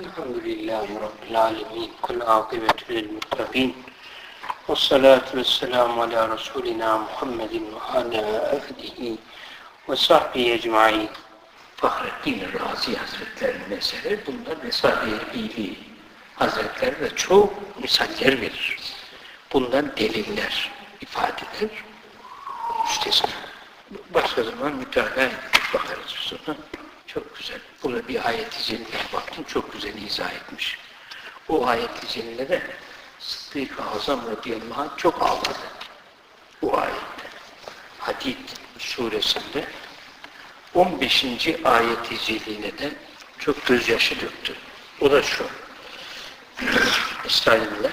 الحمد لله رب العالمين كل عاقبة للمتقين والصلاة والسلام على رسولنا محمد وعلى آله وصحبه أجمعين Fahrettin Razi Hazretleri'nin eseri bunda Mesai-i Hazretleri de çok misaller verir. Bundan deliller, ifadeler müstesna. Başka zaman mütalaa bakarız sonra. Çok güzel. Burada bir ayet-i baktım. Çok güzel izah etmiş. O ayet-i cellede Sıddık-ı Azam radıyallahu anh çok ağladı. Bu ayette. Hadid suresinde 15. ayet-i cellede çok gözyaşı döktü. O da şu. Estağfirullah.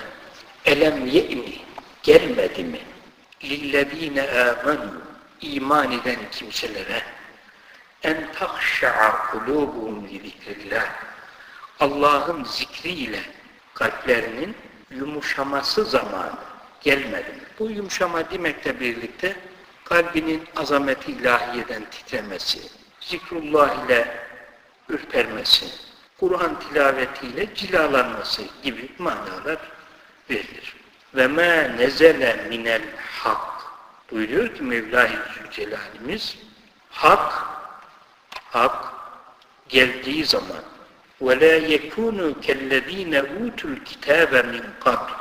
Elem ye'ni gelmedi mi? Lillezine amenu iman eden kimselere en tahşa'a kulubuhum zikrillah Allah'ın zikriyle kalplerinin yumuşaması zamanı gelmedi? Bu yumuşama demekle birlikte kalbinin azameti ilahiyeden titremesi, zikrullah ile ürpermesi, Kur'an tilavetiyle cilalanması gibi manalar verilir. Ve ma nezele minel hak buyuruyor ki Mevla-i Zülcelal'imiz hak hak geldiği zaman وَلَا يَكُونُوا كَالَّذ۪ينَ اُوتُوا الْكِتَابَ مِنْ قَبْلِ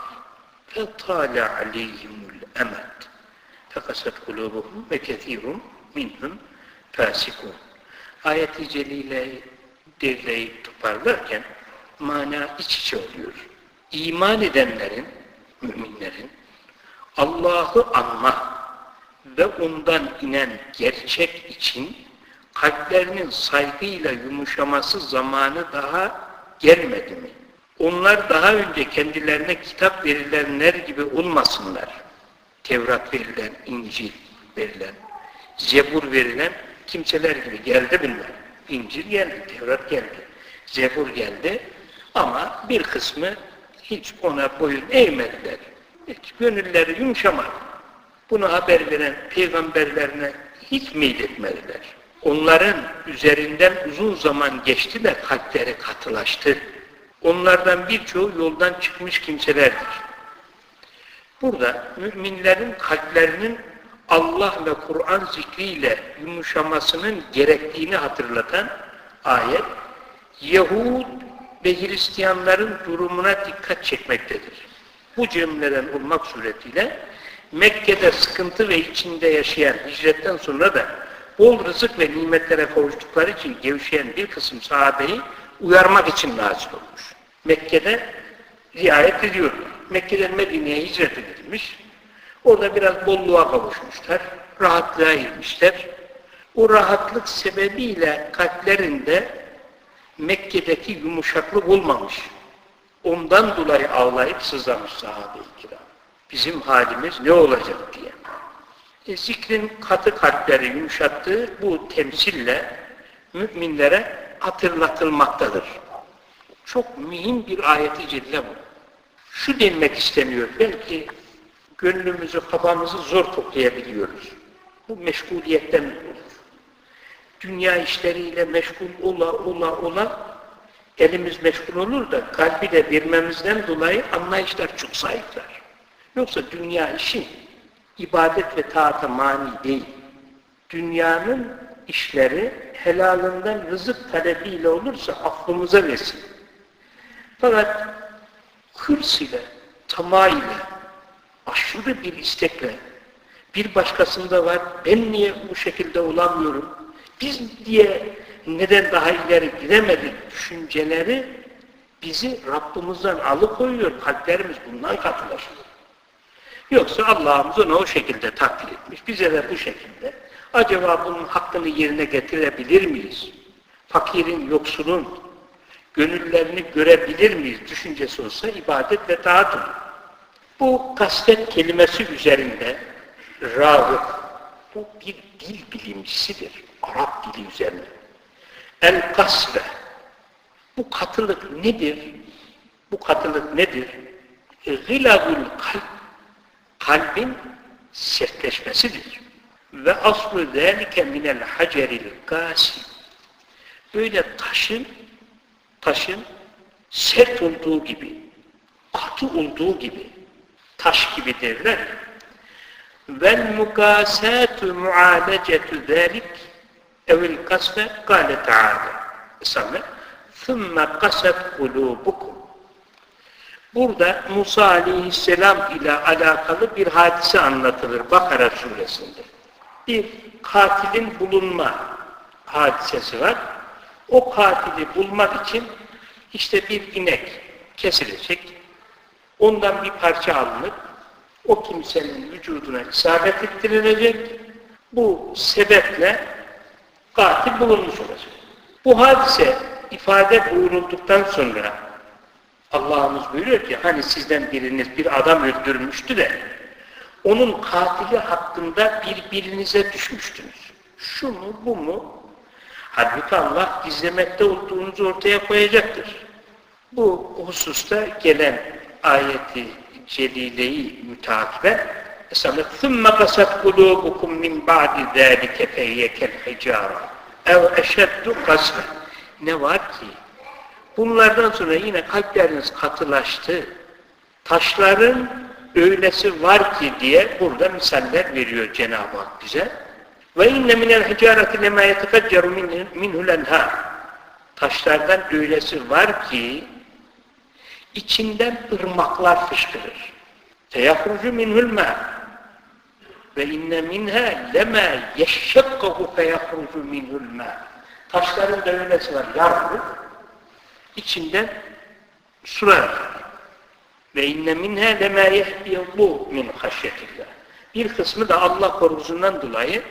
فَطَالَ عَلَيْهِمُ الْأَمَدِ فَقَسَتْ قُلُوبُهُمْ وَكَثِيرٌ مِنْهُمْ فَاسِقُونَ Ayet-i Celile'yi derleyip toparlarken mana iç içe oluyor. İman edenlerin, müminlerin Allah'ı anma ve ondan inen gerçek için kalplerinin saygıyla yumuşaması zamanı daha gelmedi mi? Onlar daha önce kendilerine kitap verilenler gibi olmasınlar. Tevrat verilen, İncil verilen, Zebur verilen kimseler gibi geldi bunlar. İncil geldi, Tevrat geldi, Zebur geldi ama bir kısmı hiç ona boyun eğmediler. Hiç gönülleri yumuşamadı. Bunu haber veren peygamberlerine hiç meyletmediler. Onların üzerinden uzun zaman geçti de kalpleri katılaştı. Onlardan birçoğu yoldan çıkmış kimselerdir. Burada müminlerin kalplerinin Allah ve Kur'an zikriyle yumuşamasının gerektiğini hatırlatan ayet, Yahud ve Hristiyanların durumuna dikkat çekmektedir. Bu cümleden olmak suretiyle Mekke'de sıkıntı ve içinde yaşayan hicretten sonra da bol rızık ve nimetlere kavuştukları için gevşeyen bir kısım sahabeyi uyarmak için nazil olmuş. Mekke'de riayet ediyor. Mekke'den Medine'ye hicret edilmiş. Orada biraz bolluğa kavuşmuşlar. Rahatlığa girmişler. O rahatlık sebebiyle kalplerinde Mekke'deki yumuşaklık olmamış. Ondan dolayı ağlayıp sızlamış sahabe-i kiram. Bizim halimiz ne olacak diye. E, zikrin katı kalpleri yumuşattığı bu temsille müminlere hatırlatılmaktadır. Çok mühim bir ayeti celle bu. Şu denmek isteniyor. Belki gönlümüzü, kafamızı zor toplayabiliyoruz. Bu meşguliyetten olur. Dünya işleriyle meşgul ola ola ola elimiz meşgul olur da kalbi de vermemizden dolayı anlayışlar çok zayıflar. Yoksa dünya işi ibadet ve taata mani değil. Dünyanın işleri helalından rızık talebiyle olursa aklımıza vesile. Fakat hırs ile, tamah ile, aşırı bir istekle, bir başkasında var, ben niye bu şekilde olamıyorum, biz diye neden daha ileri gidemedik düşünceleri bizi Rabbimizden alıkoyuyor, kalplerimiz bundan katılaşıyor. Yoksa Allah'ımız onu o şekilde takdir etmiş, bize de bu şekilde. Acaba bunun hakkını yerine getirebilir miyiz? Fakirin, yoksulun gönüllerini görebilir miyiz düşüncesi olsa ibadet ve olur. Bu kastet kelimesi üzerinde rağıp, bu bir dil bilimcisidir. Arap dili üzerine. El kasve. Bu katılık nedir? Bu katılık nedir? Gılagul kalp Kalbin sertleşmesidir. Ve aslı zâlike minel haceril gâsi. Böyle taşın, taşın sert olduğu gibi, katı olduğu gibi, taş gibi derler. Vel mukasatu mualecetu zalik evil kasfe kâle teâlâ. Samet. ثُمَّ قَسَتْ قُلُوبُكُمْ Burada Musa aleyhisselam ile alakalı bir hadise anlatılır Bakara suresinde. Bir katilin bulunma hadisesi var. O katili bulmak için işte bir inek kesilecek. Ondan bir parça alınıp o kimsenin vücuduna isabet ettirilecek. Bu sebeple katil bulunmuş olacak. Bu hadise ifade buyurulduktan sonra Allah'ımız buyuruyor ki hani sizden biriniz bir adam öldürmüştü de onun katili hakkında birbirinize düşmüştünüz. Şu mu bu mu? Halbuki Allah gizlemekte olduğunuzu ortaya koyacaktır. Bu hususta gelen ayeti celileyi mütakibe Mesela ثُمَّ قَسَتْ قُلُوبُكُمْ مِنْ بَعْدِ ذَٰلِكَ فَهِيَ كَالْحِجَارَةِ اَوْ اَشَدُّ قَسْمًا Ne var ki? Bunlardan sonra yine kalpleriniz katılaştı. Taşların öylesi var ki diye burada misaller veriyor Cenab-ı Hak bize. Ve inne minel hicareti lema yetefecceru minhu lenha. Taşlardan öylesi var ki içinden ırmaklar fışkırır. Feyahrucu minhul ma. Ve inne minha lema yeşşekkahu feyahrucu minhul ma. Taşların da öylesi var. Yarılır içinden sular. Ve inne minha lema yehdiyallahu min haşyetillah. Bir kısmı da Allah korkusundan dolayı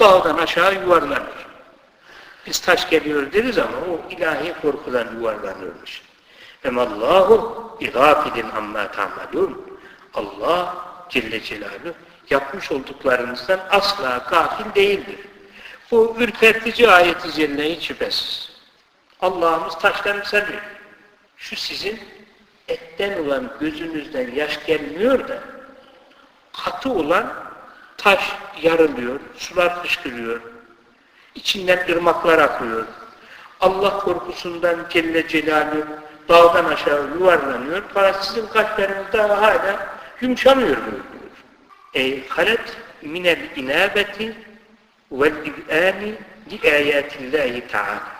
dağdan aşağı yuvarlanır. Biz taş geliyor deriz ama o ilahi korkudan yuvarlanırmış. Emallahu igafilin amma ta'malun. Allah Celle Celaluhu yapmış olduklarınızdan asla gafil değildir. Bu ürpertici ayeti celle hiç şüphesiz. Allah'ımız taştan misal veriyor. Şu sizin etten olan gözünüzden yaş gelmiyor da katı olan taş yarılıyor, sular fışkırıyor, içinden ırmaklar akıyor. Allah korkusundan Celle Celaluhu dağdan aşağı yuvarlanıyor. Fakat sizin kalpleriniz daha hala yumuşamıyor buyuruyor. Ey halet minel inabeti vel ib'ani li ayatillahi ta'ala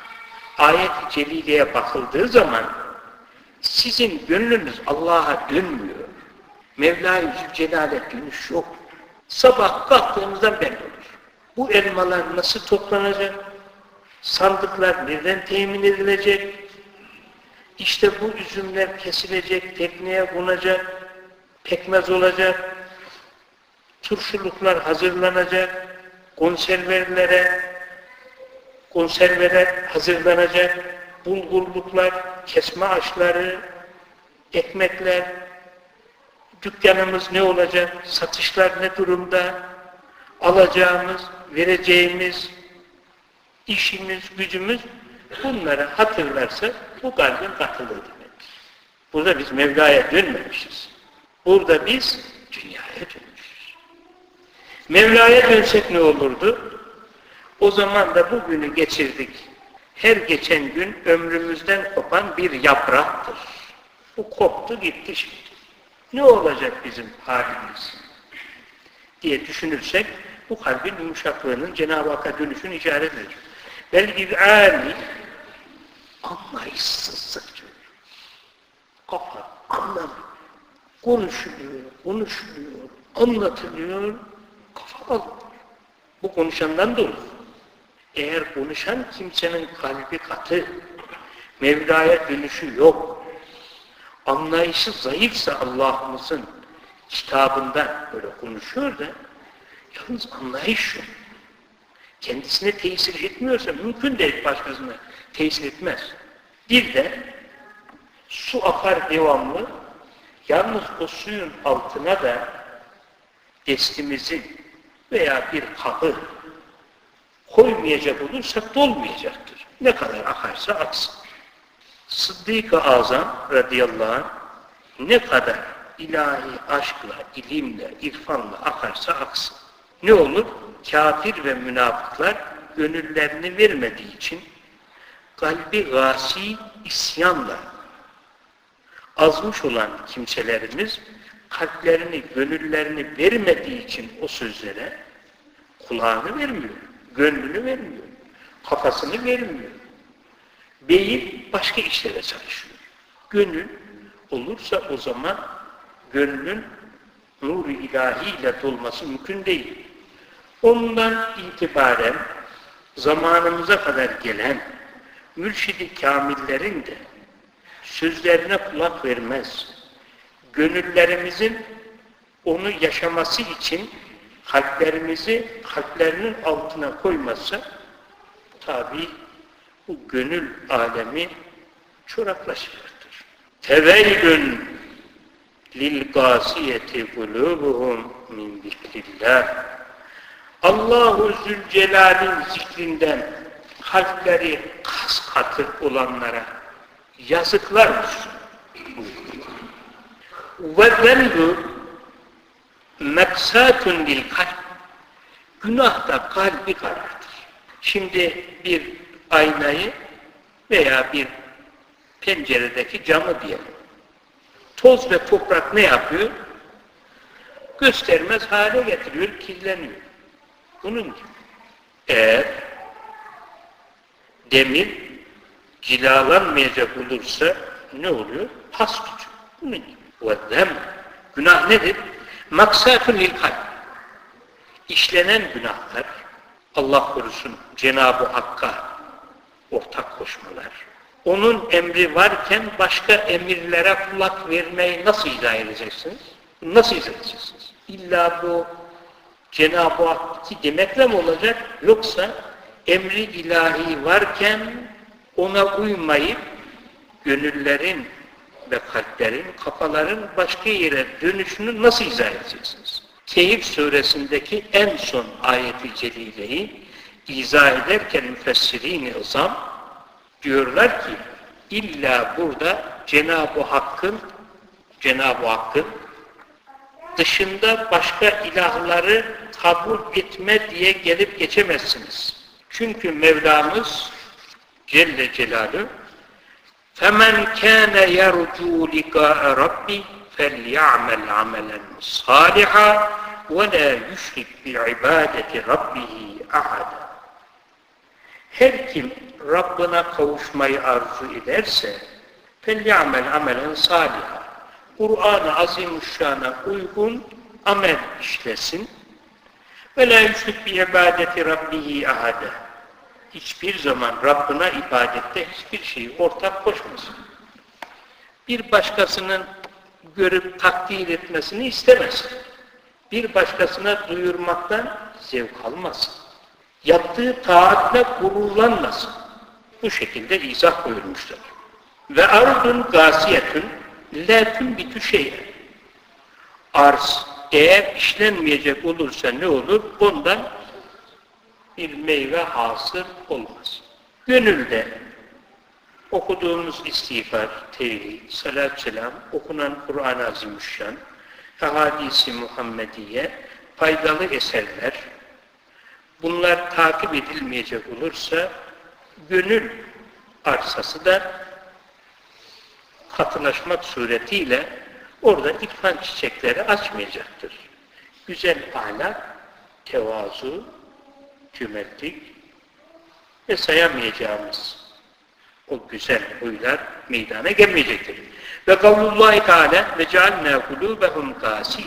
ayet-i celileye bakıldığı zaman sizin gönlünüz Allah'a dönmüyor. Mevla-i Zülcelal'e dönüş yok. Sabah kalktığımızdan belli olur. Bu elmalar nasıl toplanacak? Sandıklar nereden temin edilecek? İşte bu üzümler kesilecek, tekneye konacak, pekmez olacak, turşuluklar hazırlanacak, konservelere konserveler hazırlanacak, bulgurluklar, kesme aşları, ekmekler, dükkanımız ne olacak, satışlar ne durumda, alacağımız, vereceğimiz, işimiz, gücümüz bunları hatırlarsa bu kalbin katılır demektir. Burada biz Mevla'ya dönmemişiz. Burada biz dünyaya dönmüşüz. Mevla'ya dönsek ne olurdu? O zaman da bugünü geçirdik. Her geçen gün ömrümüzden kopan bir yapraktır. Bu koptu gitti şimdi. Ne olacak bizim halimiz? diye düşünürsek bu kalbin yumuşaklığının Cenab-ı Hakk'a dönüşünü işaret ediyor. Bel ib'ali anlayışsızlık diyor. Kafa anlamıyor. Konuşuluyor, konuşuluyor, anlatılıyor, kafa alıyor. Bu konuşandan dolayı. Eğer konuşan kimsenin kalbi katı, Mevla'ya dönüşü yok, anlayışı zayıfsa Allah'ımızın kitabından böyle konuşuyor da yalnız anlayış yok. Kendisine tesir etmiyorsa mümkün değil başkasına tesir etmez. Bir de su akar devamlı yalnız o suyun altına da destimizi veya bir kabı koymayacak olursak dolmayacaktır. Ne kadar akarsa aksın. Sıddık-ı Azam radıyallahu anh ne kadar ilahi aşkla, ilimle, irfanla akarsa aksın. Ne olur? Kafir ve münafıklar gönüllerini vermediği için kalbi gasi isyanla azmış olan kimselerimiz kalplerini, gönüllerini vermediği için o sözlere kulağını vermiyor, gönlünü vermiyor, kafasını vermiyor. Beyin başka işlere çalışıyor. Gönül olursa o zaman gönlün nur-u ilahiyle dolması mümkün değil. Ondan itibaren zamanımıza kadar gelen mürşidi kamillerin de sözlerine kulak vermez. Gönüllerimizin onu yaşaması için kalplerimizi kalplerinin altına koymazsa tabi bu gönül alemi çoraklaşacaktır. Teveylün lil gasiyeti kulubuhum min zikrillah Allahu Zülcelal'in zikrinden kalpleri kas katı olanlara yazıklar olsun. Ve zendu meksatun lil kalp Günah da kalbi karartır. Şimdi bir aynayı veya bir penceredeki camı diyelim. Toz ve toprak ne yapıyor? Göstermez hale getiriyor, kirleniyor. Bunun gibi. Eğer demir cilalanmayacak olursa ne oluyor? Pas tutuyor. Bunun gibi. Ve Günah nedir? Maksatun lil kalp. İşlenen günahlar, Allah korusun Cenab-ı Hakk'a ortak koşmalar, onun emri varken başka emirlere kulak vermeyi nasıl izah edeceksiniz? Nasıl izah edeceksiniz? İlla bu Cenab-ı Hak demekle mi olacak? Yoksa emri ilahi varken ona uymayıp gönüllerin ve kalplerin, kafaların başka yere dönüşünü nasıl izah edeceksiniz? Keyif suresindeki en son ayeti celileyi izah ederken müfessirin-i ızam diyorlar ki illa burada Cenab-ı Hakk'ın Cenab-ı Hakk'ın dışında başka ilahları kabul etme diye gelip geçemezsiniz. Çünkü Mevlamız Celle Celaluhu فَمَنْ كَانَ يَرْجُوا لِقَاءَ رَبِّهِ فَلْيَعْمَلْ عَمَلًا صَالِحًا وَلَا يُشْرِكْ بِعِبَادَةِ رَبِّهِ أَحَدًا Her kim Rabbına kavuşmayı arzu ederse فَلْيَعْمَلْ عَمَلًا صَالِحًا Kur'an-ı Azimüşşan'a uygun amel işlesin ve la yüşrik bi ibadeti rabbihi ahade. Hiçbir zaman Rabbına ibadette hiçbir şeyi ortak koşmasın. Bir başkasının görüp takdir etmesini istemez. Bir başkasına duyurmaktan zevk almasın. Yaptığı taatle gururlanmasın. Bu şekilde izah buyurmuşlar. Ve ardun gasiyetün la tunbitu şey'en. Arz eğer işlenmeyecek olursa ne olur? Ondan bir meyve hasıl olmaz. Gönülde okuduğumuz istiğfar, tevhid, salat selam, okunan Kur'an-ı Azimüşşan, Hadisi Muhammediye, faydalı eserler, bunlar takip edilmeyecek olursa gönül arsası da katılaşmak suretiyle orada irfan çiçekleri açmayacaktır. Güzel ahlak, tevazu, cömertlik ve sayamayacağımız o güzel huylar meydana gelmeyecektir. Ve kavlullahi teala ve cealnâ kulûbehum kâsî.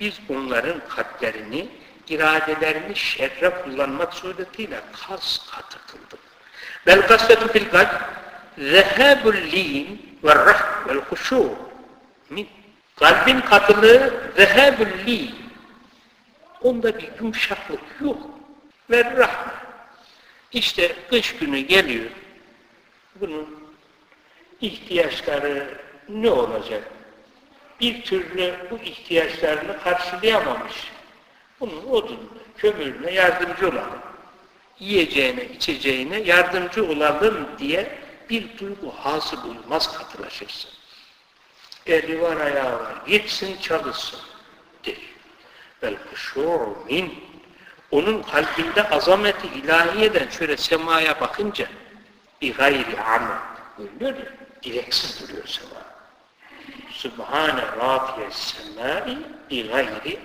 Biz onların kalplerini, iradelerini şerre kullanmak suretiyle kas katı kıldık. Bel kasvetu fil kalp zehâbul lîn ve rah vel min. Kalbin katılığı zehâbul lîn. Onda bir yumuşaklık yok. Ve rahme. İşte kış günü geliyor. Bunun ihtiyaçları ne olacak? Bir türlü bu ihtiyaçlarını karşılayamamış. Bunun odun, kömürüne yardımcı olalım. Yiyeceğine, içeceğine yardımcı olalım diye bir duygu hasıl olmaz katılaşırsın. Eli var ayağı var, gitsin çalışsın der. Vel huşû min onun kalbinde azameti ilahiyeden şöyle semaya bakınca bir gayri amel buyuruyor ya, direksiz duruyor sema. Sübhane rafiyes semai bi gayri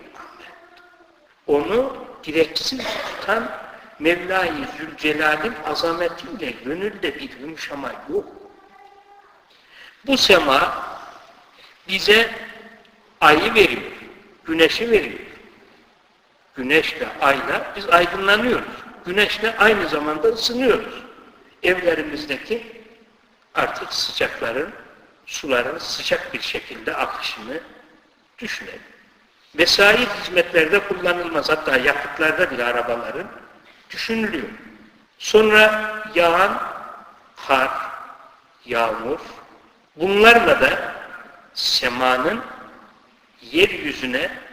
Onu direksiz tutan Mevla-i Zülcelal'in azametiyle gönülde bir yumuşama yok. Bu sema bize ayı veriyor, güneşi veriyor. Güneşle, ayla biz aydınlanıyoruz. Güneşle aynı zamanda ısınıyoruz. Evlerimizdeki artık sıcakların, suların sıcak bir şekilde akışını düşünelim. Vesair hizmetlerde kullanılmaz. Hatta yakıtlarda bile arabaların düşünülüyor. Sonra yağan kar, yağmur, bunlarla da semanın yeryüzüne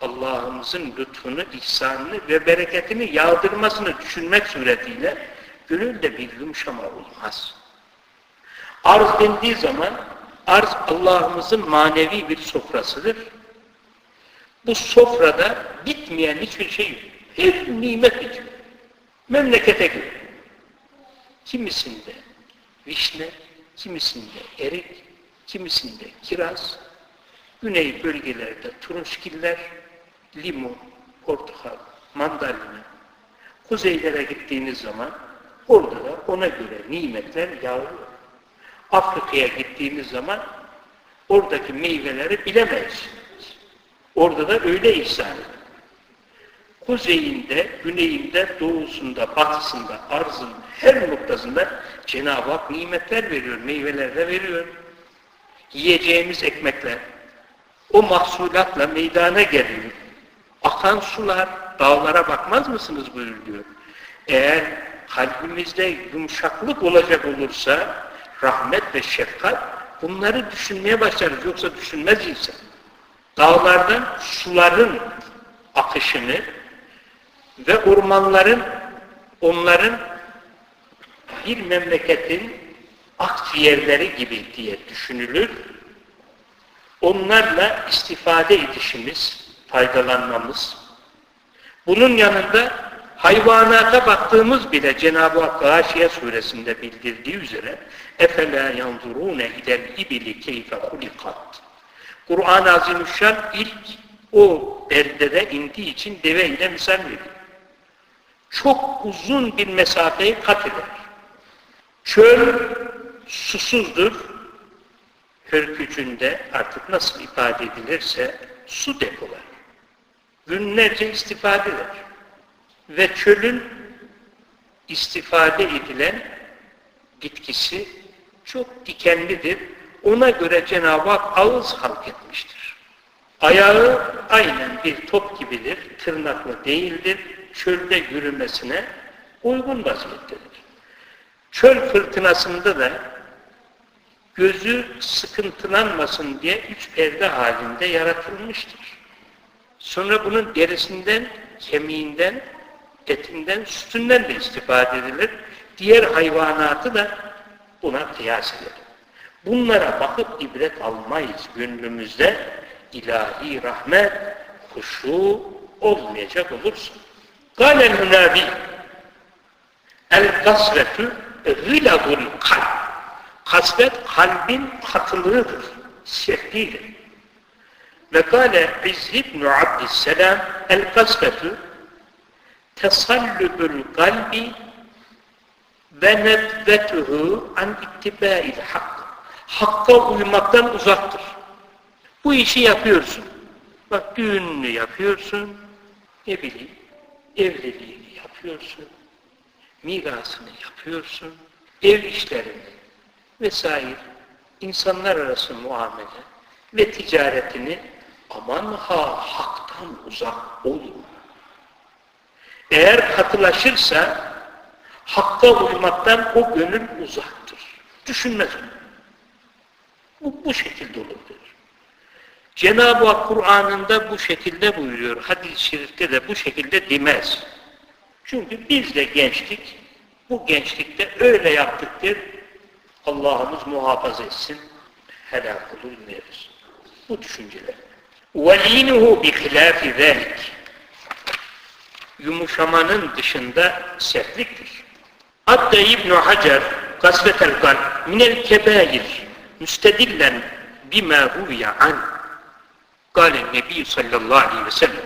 Allah'ımızın lütfunu, ihsanını ve bereketini yağdırmasını düşünmek suretiyle gönülde bir yumuşama olmaz. Arz dendiği zaman arz Allah'ımızın manevi bir sofrasıdır. Bu sofrada bitmeyen hiçbir şey yok. Her nimet bitiyor. Memlekete göre. Kimisinde vişne, kimisinde erik, kimisinde kiraz, güney bölgelerde turunçgiller, limon, portakal, mandalina. Kuzeylere gittiğiniz zaman orada da ona göre nimetler yağıyor. Afrika'ya gittiğiniz zaman oradaki meyveleri bilemezsiniz. Orada da öyle ihsan kuzeyinde, güneyinde, doğusunda, batısında, arzın her noktasında Cenab-ı Hak nimetler veriyor, meyveler de veriyor. Yiyeceğimiz ekmekler, o mahsulatla meydana geliyor. Akan sular, dağlara bakmaz mısınız buyuruyor. Eğer kalbimizde yumuşaklık olacak olursa, rahmet ve şefkat, bunları düşünmeye başlarız. Yoksa düşünmez insan. Dağlardan suların akışını, ve ormanların onların bir memleketin akciğerleri gibi diye düşünülür. Onlarla istifade edişimiz, faydalanmamız. Bunun yanında hayvanata baktığımız bile Cenab-ı Hak Gâşiye suresinde bildirdiği üzere اَفَلَا يَنْظُرُونَ اِلَى الْاِبِلِ كَيْفَ خُلِقَتْ Kur'an-ı Azimüşşan ilk o berdede indiği için deve ile misal veriyor çok uzun bir mesafeyi kat eder. Çöl susuzdur. Hörkücünde artık nasıl ifade edilirse su depolar. Günlerce istifade eder. Ve çölün istifade edilen bitkisi çok dikenlidir. Ona göre Cenab-ı Hak ağız halk etmiştir. Ayağı aynen bir top gibidir, tırnaklı değildir çölde yürümesine uygun vaziyettedir. Çöl fırtınasında da gözü sıkıntılanmasın diye üç perde halinde yaratılmıştır. Sonra bunun derisinden, kemiğinden, etinden, sütünden de istifade edilir. Diğer hayvanatı da buna kıyas edilir. Bunlara bakıp ibret almayız gönlümüzde. ilahi rahmet, huşu olmayacak olursa. Gâlel hünâbi el gasvetü gıladul kalb. Kasvet kalbin katılığıdır, seflidir. Ve kâle İzz ibn Abdüsselam el-gasvetü tesallübül kalbi ve nedvetuhu an ittibâil hak. Hakka uymaktan uzaktır. Bu işi yapıyorsun. Bak düğününü yapıyorsun, ne bileyim, evliliğini yapıyorsun, mirasını yapıyorsun, ev işlerini vesaire, insanlar arası muamele ve ticaretini aman ha haktan uzak olun. Eğer katılaşırsa hakka uymaktan o gönül uzaktır. Düşünmez onu. Bu, bu şekilde olur. Cenab-ı Hak Kur'an'ında bu şekilde buyuruyor. Hadis-i şerifte de bu şekilde demez. Çünkü biz de gençlik, bu gençlikte öyle yaptıktır. Allah'ımız muhafaza etsin, helak olur verir. Bu düşünceler. وَلِينُهُ بِخِلَافِ ذَلِكِ Yumuşamanın dışında sertliktir. Hatta İbn Hacer Gasvetel Kalp minel kebair müstedillen bima ruviya an Gale Nebi sallallahu aleyhi ve sellem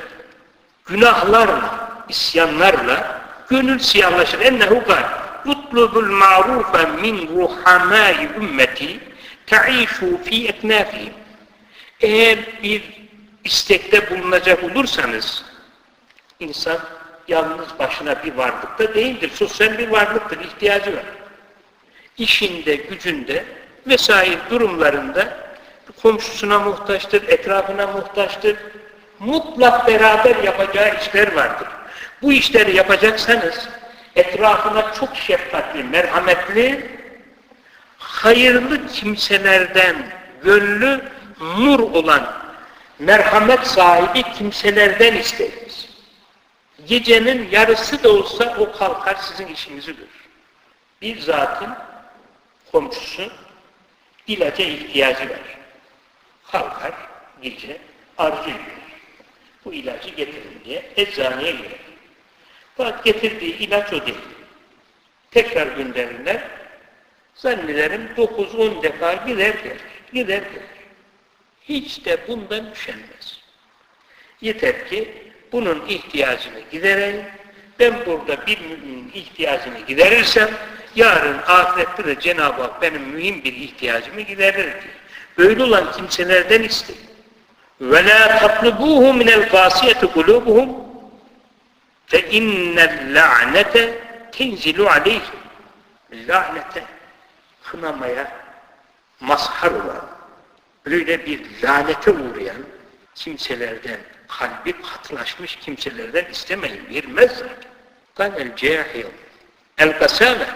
günahlarla, isyanlarla gönül siyahlaşır. Ennehu gal utlubul ma'rufa min ruhamai ümmeti ta'işu fi eknafihim eğer bir istekte bulunacak olursanız insan yalnız başına bir varlıkta değildir. Sosyal bir varlıktır. ihtiyacı var. İşinde, gücünde vesaire durumlarında komşusuna muhtaçtır, etrafına muhtaçtır. Mutlak beraber yapacağı işler vardır. Bu işleri yapacaksanız etrafına çok şefkatli, merhametli, hayırlı kimselerden gönlü nur olan merhamet sahibi kimselerden isteriz. Gecenin yarısı da olsa o kalkar sizin işinizi görür. Bir zatın komşusu ilaca ihtiyacı var. Kalkar gece arzu ediyor. Bu ilacı getirin diye eczaneye girer. Fakat getirdiği ilaç o değil. Tekrar gönderirler. Zannederim 9-10 defa gider der. Gider der hiç de bundan üşenmez. Yeter ki bunun ihtiyacını giderelim. Ben burada bir müminin ihtiyacını giderirsem yarın ahirette de Cenab-ı Hak benim mühim bir ihtiyacımı giderir diye. Böyle olan kimselerden isteyin. Ve la tatlubuhu minel kasiyeti kulubuhum fe innel la'nete tenzilu aleyhim. La'nete kınamaya mazhar olan böyle bir lalete uğrayan kimselerden, kalbi katlaşmış kimselerden istemeyin. Girmez zaten. Kanel cahil. El kasame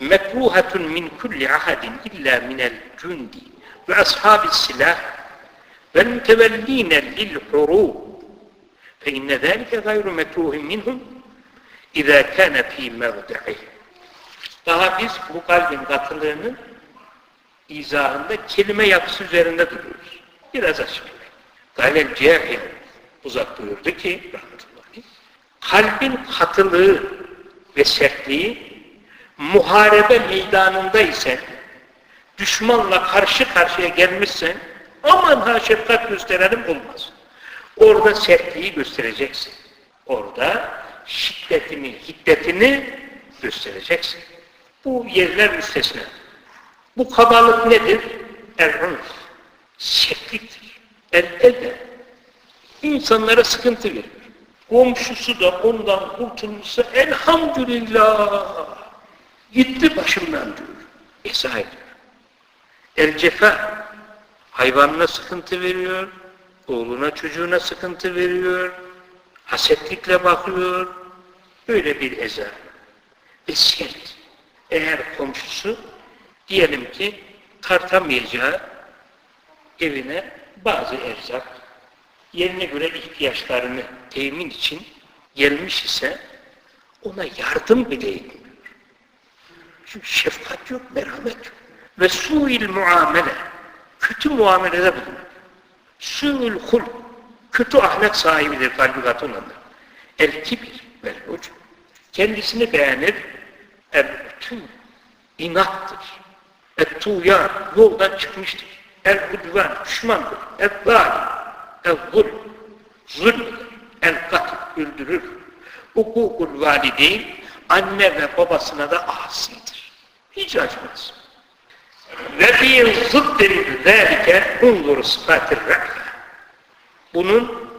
mekruhatun min kulli ahadin illa minel cundi ve ashabi silah vel mütevellîne lil hurûb fe inne zâlike gayru mekruhin minhum izâ kâne fî mevdi'ih. Daha biz bu kalbin katılığını izahında kelime yapısı üzerinde duruyoruz. Biraz açıklıyor. Galel cehil uzak buyurdu ki kalbin katılığı ve sertliği muharebe meydanında ise düşmanla karşı karşıya gelmişsen aman ha şefkat gösterelim olmaz. Orada sertliği göstereceksin. Orada şiddetini, hiddetini göstereceksin. Bu yerler müstesna. Bu kabalık nedir? El-unf. Sertliktir. El-ede. İnsanlara sıkıntı verir. Komşusu da ondan kurtulmuşsa elhamdülillah gitti başımdan diyor. İsa. El-cefa hayvanına sıkıntı veriyor, oğluna çocuğuna sıkıntı veriyor, hasetlikle bakıyor. Böyle bir eza. Sert. Eğer komşusu diyelim ki tartamayacağı evine bazı erzak yerine göre ihtiyaçlarını temin için gelmiş ise ona yardım bile etmiyor. Çünkü şefkat yok, merhamet yok. Ve su'il muamele kötü muamelede bulunuyor. Su'ul hul kötü ahlak sahibidir kalbi katı olanlar. El kibir vel ucub kendisini beğenir. El bütün inattır. Tuğyan yoldan çıkmıştır. El hudvan düşmandır. El zalim el zul zulm el katil öldürür. Hukukul valideyn anne ve babasına da asidir. Hiç acımaz. Ve bir zıddin zâlike unzur sıfatir rahme. Bunun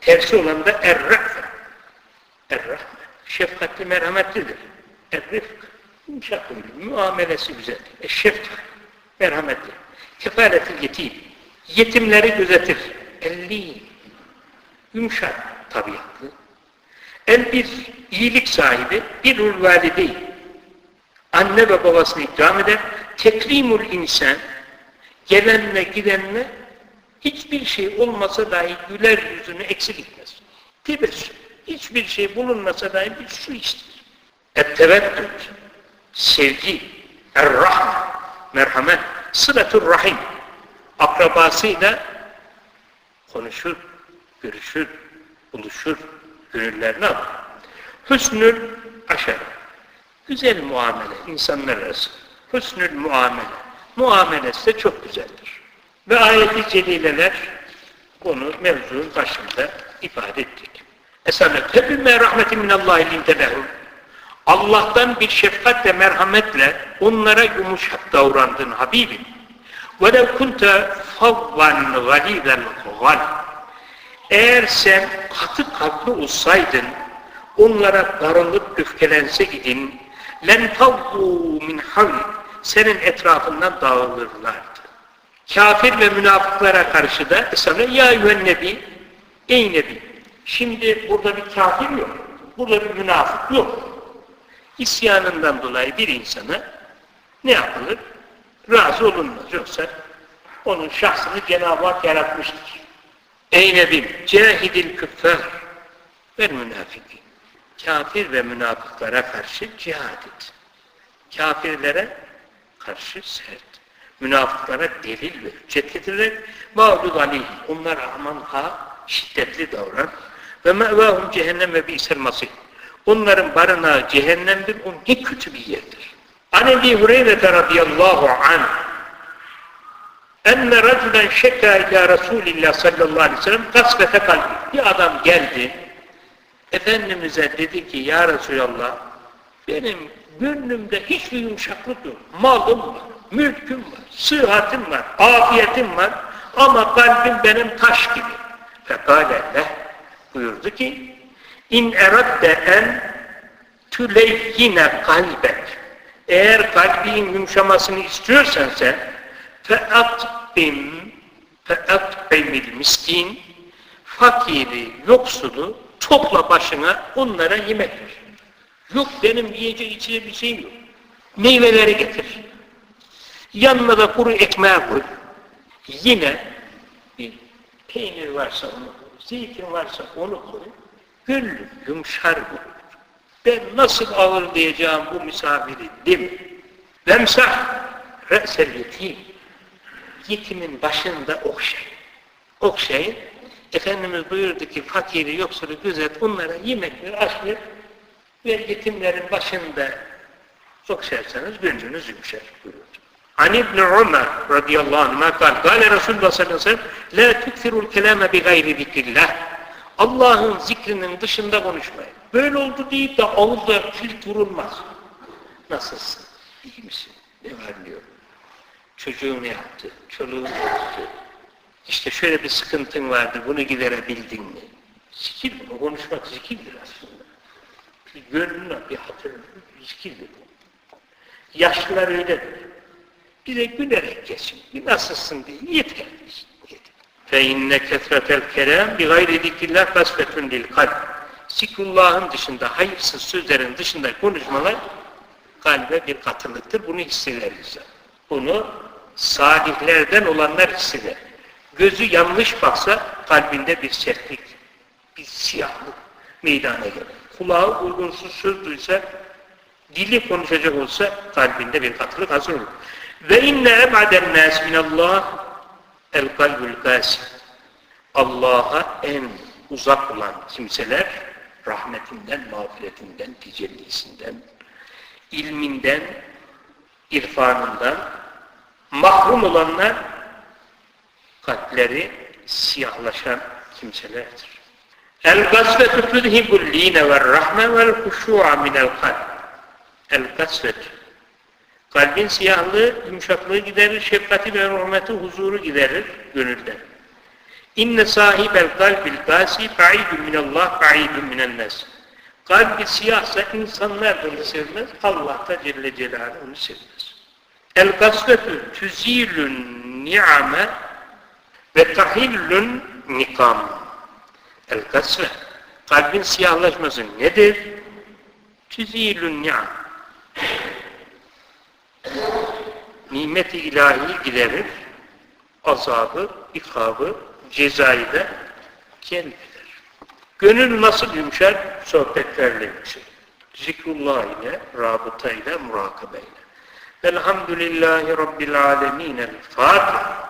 tersi olan da er-rahme. Er-rahme. Şefkatli merhametlidir. Er-rifk. Yumuşak. Muamelesi güzel. Eşşefk. Merhametli. Kefaletil yetim. Yetimleri gözetir. Elli. Yumuşak tabiatlı. En bir iyilik sahibi bir valideyn. Anne ve babasını ikram eder. Tekrimul insan gelenle gidenle hiçbir şey olmasa dahi güler yüzünü eksik etmez. Tebessüm. Hiçbir şey bulunmasa dahi bir su içtir. Etteveddüt, sevgi, er-rahm, merhamet, sılatur rahim, akrabasıyla konuşur, görüşür, buluşur, gönüllerini alır. Hüsnül aşağı, güzel muamele, insanlar arası. Hüsnül muamele, muamelesi de çok güzeldir. Ve ayeti celileler bunu mevzunun başında ifade ettik. Esamet hepime rahmetin minallahi lintelehum. Allah'tan bir şefkat ve merhametle onlara yumuşak davrandın Habibim. وَلَوْ كُنْتَ فَوَّنْ غَلِيذَ الْغَلِ Eğer sen katı kalpli olsaydın, onlara darılıp öfkelense idin, لَنْ فَوْضُوا مِنْ حَوْلِ Senin etrafından dağılırlardı. Kafir ve münafıklara karşı da Esra ya yühen nebi, ey nebi. Şimdi burada bir kafir yok. Burada bir münafık yok. İsyanından dolayı bir insana ne yapılır? Razı olunmaz. Yoksa onun şahsını Cenab-ı Hak yaratmıştır. Ey Nebim, cehidil küffar ve münafiki. Kafir ve münafıklara karşı cihad et. Kafirlere karşı sert. Münafıklara delil ve hüccet getirerek mağdud aleyhi. Onlara aman ha şiddetli davran. Ve mevahum cehennem ve bi'sel masih. Onların barınağı cehennemdir. O ne kötü bir yerdir. An Ebi Hureyre radıyallahu anh enne raculen şekâ ila Resulillah sallallahu aleyhi ve sellem gasbete kalbi. Bir adam geldi Efendimiz'e dedi ki ya Resulallah benim gönlümde hiçbir yumuşaklık yok. Malım var, mülküm var, sıhhatim var, afiyetim var ama kalbim benim taş gibi. Fekale leh buyurdu ki in eradde en tüleyyine kalbek eğer kalbin yumuşamasını istiyorsan sen featbim featbimil miskin fakiri, yoksulu topla başına onlara yemek ver. Yok benim yiyecek içecek bir şeyim yok. Meyveleri getir. Yanına da kuru ekmeği koy. Yine bir peynir varsa onu koy. Zeytin varsa onu koy. Gönlüm yumuşar bu. Ben nasıl ağırlayacağım bu misafiri mi? Vemsah re'sel yetim. Yetimin başında okşayın. Okşayın. Efendimiz buyurdu ki fakiri, yoksulu, gözet onlara yemek ver, aş ver ve yetimlerin başında okşarsanız gönlünüz yumuşar buyurdu. An İbn Ömer radıyallahu anh'a kal, Kale Resulullah sallallahu aleyhi ve sellem, La tükfirul kelame bi gayri zikrillah. Allah'ın zikrinin dışında konuşmayın. Böyle oldu deyip de ağızda kilit vurulmaz. Nasılsın? İyi misin? Ne var diyor. Çocuğun yaptı, çoluğun yaptı. İşte şöyle bir sıkıntın vardı, bunu giderebildin mi? Zikir bunu, konuşmak zikirdir aslında. Bir gönlüne bir hatır, zikirdir bu. Yaşlılar öyledir. Bize gülerek geçin, bir nasılsın diye, yeter. Fe inne kesretel kerem bi gayri zikrillah kasvetun lil kalp. Zikrullah'ın dışında, hayırsız sözlerin dışında konuşmalar kalbe bir katılıktır. Bunu hisseder insan. Bunu salihlerden olanlar hisseder. Gözü yanlış baksa kalbinde bir sertlik, bir siyahlık meydana gelir. Kulağı uygunsuz söz duysa, dili konuşacak olsa kalbinde bir katılık hazır olur. Ve inne ebaden nas minallah el kalbül kasir. Allah'a en uzak olan kimseler rahmetinden, mağfiretinden, tecellisinden, ilminden, irfanından mahrum olanlar kalpleri siyahlaşan kimselerdir. El-gasvetu tudhibul line ve rahme vel huşu'a minel kalb. El-gasvetu Kalbin siyahlığı, yumuşaklığı giderir, şefkati ve rahmeti, huzuru giderir gönülden. İnne sahibel kalbil gasi fa'idun minallah fa'idun minennes. Kalbi siyahsa insanlar da onu sevmez, Allah da Celle Celaluhu onu sevmez. El gasvetü tüzilün ni'ame ve tahillün nikam. El gasve. Kalbin siyahlaşması nedir? Tüzilün ni'am. Nimeti ilahi giderir, azabı, ikabı, cezayı da celbeder. Gönül nasıl yumuşar? Sohbetlerle yumuşar. Zikrullah ile, rabıta ile, murakabe ile. Elhamdülillahi Rabbil alemin. Fatiha.